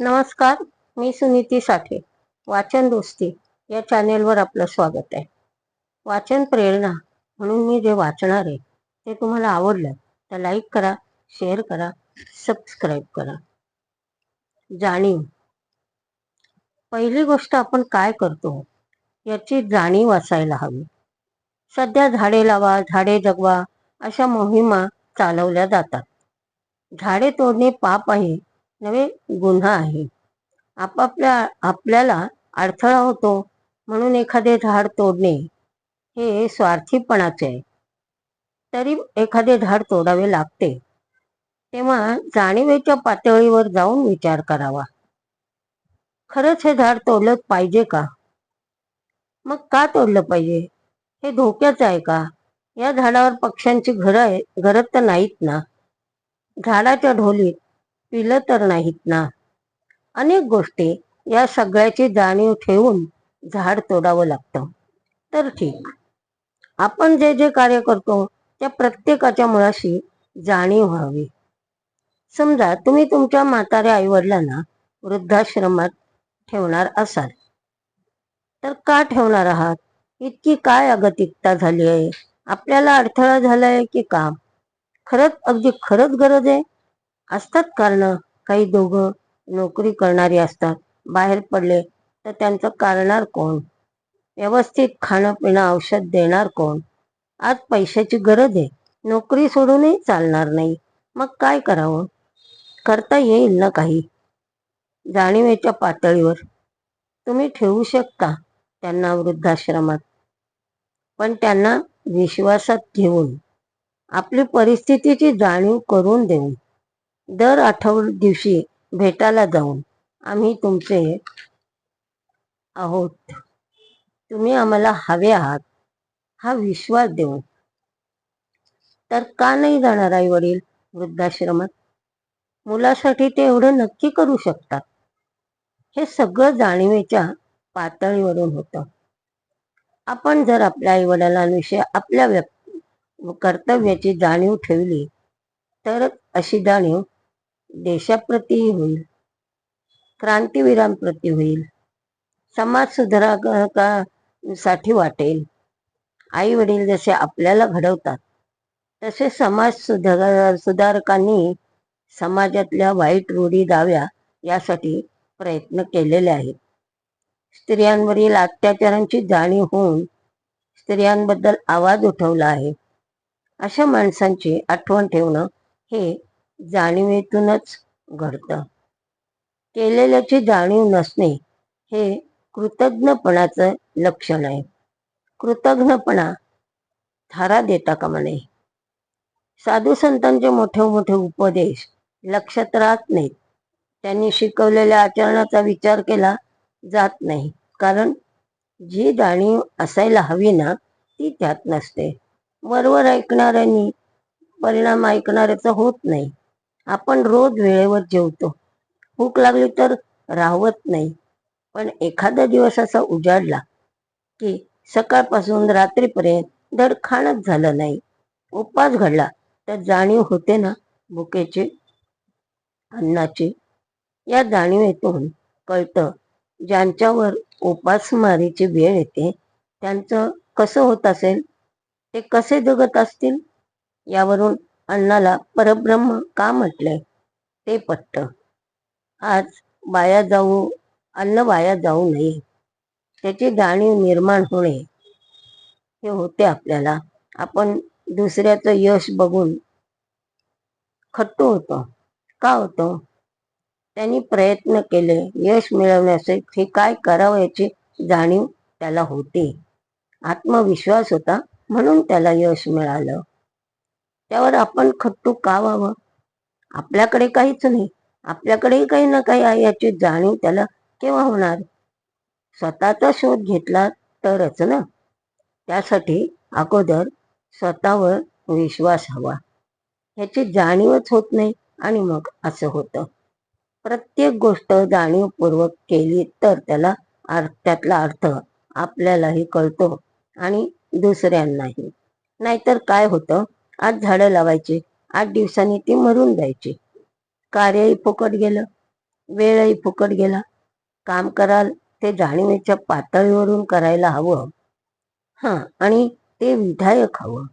नमस्कार मी सुनीती साठे वाचन दोस्ती या चॅनेलवर आपलं स्वागत आहे. वाचन प्रेरणा म्हणून मी जे वाचणार आहे ते तुम्हाला आवडलं तर लाईक करा शेअर करा सबस्क्राईब करा. जाणीव. पहिली गोष्ट आपण काय करतो याची जाणीव असायला हवी. सध्या झाडे लावा झाडे जगवा अशा मोहिमा चालवल्या जातात. झाडे तोडणे पाप आहे नवे गुन्हा आहे. आपापल्या आपल्याला अडथळा होतो म्हणून एखादे झाड तोडणे हे स्वार्थीपणाचे आहे. तरी एखादे झाड तोडावे लागते. तेव्हा जाणीवेच्या पातळीवर जाऊन विचार करावा. खरंच हे झाड तोडलं पाहिजे का? मग का तोडलं पाहिजे? हे धोक्याचं आहे का? या झाडावर पक्ष्यांची घरं आहे घरं तर नाहीत ना? झाडाच्या ढोलीत पिलं तर नाहीत ना. अनेक गोष्टी या सगळ्याची जाणीव ठेवून झाड तोडावं लागतं. तर ठीक. आपण जे जे कार्य करतो त्या प्रत्येकाच्या मुळाशी जाणीव व्हावी. समजा तुम्ही तुमच्या म्हाताऱ्या आईवडिलांना वृद्धाश्रमात ठेवणार असाल. तर का ठेवणार आहात? इतकी काय अगतिकता झाली आहे? आपल्याला अडथळा झालाय की काम? खरंच अगदी खरंच गरज आहे? असतात कारण. काही दोघं नोकरी करणारी असतात. बाहेर पडले तर त्यांचं करणार कोण? व्यवस्थित खाणं पिणं औषध देणार कोण? आज पैशाची गरज आहे. नोकरी सोडूनही चालणार नाही. मग काय करावं? करता येईल ना काही? जाणीवेच्या पातळीवर. तुम्ही ठेवू शकता त्यांना वृद्धाश्रमात. पण त्यांना विश्वासात घेऊन. आपली परिस्थितीची जाणीव करून देऊन. दर आठवड दिवशी भेटायला जाऊन आम्ही तुमचे आहोत. तुम्ही आम्हाला हवे आहात हा विश्वास देऊन. तर का नाही जाणार आई वडील वृद्धाश्रमात? मुलासाठी ते एवढं नक्की करू शकतात? हे सगळं जाणीवेच्या पातळीवरून होतं. आपण जर आपल्या आई वडिलांविषयी आपल्या कर्तव्याची जाणीव ठेवली तर अशी जाणीव देशाप्रती होईल. क्रांतीवीरांप्रती होईल. समाज सुधारकासाठी वाटेल. आई वडील जसे आपल्याला घडवतात तसे समाज सुधार सुधारकांनी समाजातल्या वाईट रूढी दाव्या यासाठी प्रयत्न केलेले आहेत. स्त्रियांवरील अत्याचारांची जाणीव होऊन स्त्रियांबद्दल आवाज उठवला आहे. अशा माणसांची आठवण ठेवणं हे जाणीवेतूनच घडतं. केलेल्याची जाणीव नसणे हे कृतज्ञपणाचं लक्षण आहे. कृतज्ञपणा थारा देता कामा नये. साधू संतांचे मोठे मोठे उपदेश लक्षात राहत नाहीत. त्यांनी शिकवलेल्या आचरणाचा विचार केला जात नाही. कारण जी जाणीव असायला हवी ना ती त्यात नसते. वरवर ऐकणाऱ्यांनी परिणाम ऐकणाऱ्याचा होत नाही. आपण रोज वेळेवर जेवतो. भूक लागली तर राहवत नाही. पण एखादा दिवस असा उजाडला की सकाळपासून रात्रीपर्यंत धड खाणच झालं नाही. उपवास घडला तर जाणीव होते ना भुकेची अन्नाची? या जाणीवेतून कळतं ज्यांच्यावर उपासमारीची वेळ येते त्यांचं कसं होत असेल? ते कसे जगत असतील? यावरून अन्नाला परब्रह्म का म्हटलंय ते पट्ट आज वाया जाऊ अन्न वाया जाऊ नये. त्याची जाणीव निर्माण होणे हे होते आपल्याला. आपण दुसऱ्याचं यश बघून खट्टू होतो. का होतो? त्यांनी प्रयत्न केले. यश मिळवण्यासाठी काय करावं याची जाणीव त्याला होते. आत्मविश्वास होता म्हणून त्याला यश मिळालं. त्यावर आपण खट्टू का व्हावं? आपल्याकडे काहीच नाही. आपल्याकडेही काही ना काही आहे याची जाणीव त्याला केव्हा होणार? स्वतःचा शोध घेतला तरच ना? त्यासाठी अगोदर स्वतःवर विश्वास हवा. ह्याची जाणीवच होत नाही आणि मग असं होतं. प्रत्येक गोष्ट जाणीवपूर्वक केली तर त्याला अर्थ त्यातला अर्थ आपल्यालाही कळतो आणि दुसऱ्यांनाही. नाहीतर काय होतं? आठ झाडं लावायची. आठ दिवसांनी ती मरून जायची. कार्यही फुकट गेलं. वेळही फुकट गेला. काम कराल ते जाणीवेच्या पातळीवरून करायला हवं. हां आणि ते विधायक हवं.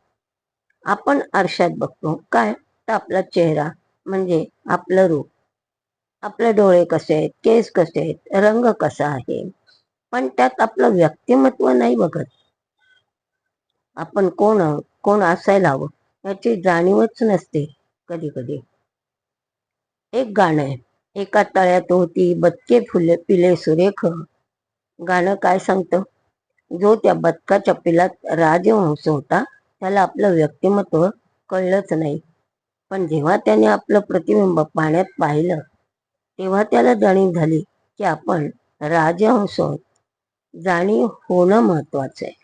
आपण आरशात बघतो. काय? तर आपला चेहरा म्हणजे आपलं रूप. आपले डोळे कसे आहेत? केस कसे आहेत? रंग कसा आहे? पण त्यात आपलं व्यक्तिमत्व नाही बघत. आपण कोण कोण असायला हवं? याची जाणीवच नसते कधी कधी. एक गाणं आहे. एका तळ्यात होती बदके फुले पिले सुरेख. गाणं काय सांगतं? जो त्या बदकाच्या पिलात राजवंश होता त्याला आपलं व्यक्तिमत्व कळलंच नाही. पण जेव्हा त्याने आपलं प्रतिबिंब पाण्यात पाहिलं तेव्हा त्याला जाणीव झाली की आपण राजहंस आहोत. जाणीव होणं महत्वाचं आहे.